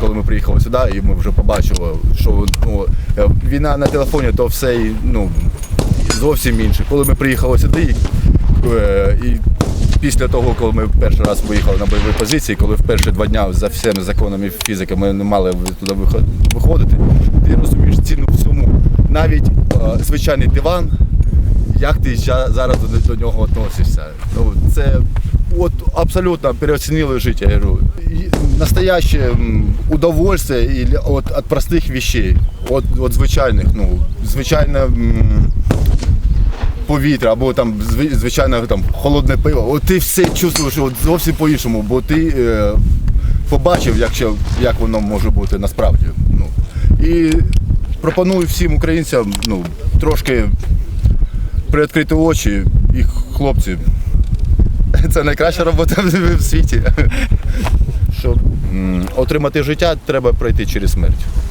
коли ми приїхали сюди, і ми вже побачили, що ну, е, війна на телефоні, то все ну, зовсім інше. Коли ми приїхали сюди, е, і після того, коли ми перший раз виїхали на бойові позиції, коли в перші два дня за всіми законами фізики ми не мали туди виходити, ти розумієш ціну всьому. Навіть е, звичайний диван, як ти зараз до, до нього відносишся. Ну, це от абсолютно переоцінили життя. Я говорю. І Настояще удовольствие от, від простих вещей, от, от звичайних, ну, звичайно. повітря або там звичайно там холодне пиво. От ти все чувствуєш от зовсім по-іншому, бо ти е, побачив, якщо, як воно може бути насправді. Ну. І пропоную всім українцям ну, трошки приоткрити очі, і хлопці. Це найкраща робота в світі. Отримати життя, треба пройти через смерть.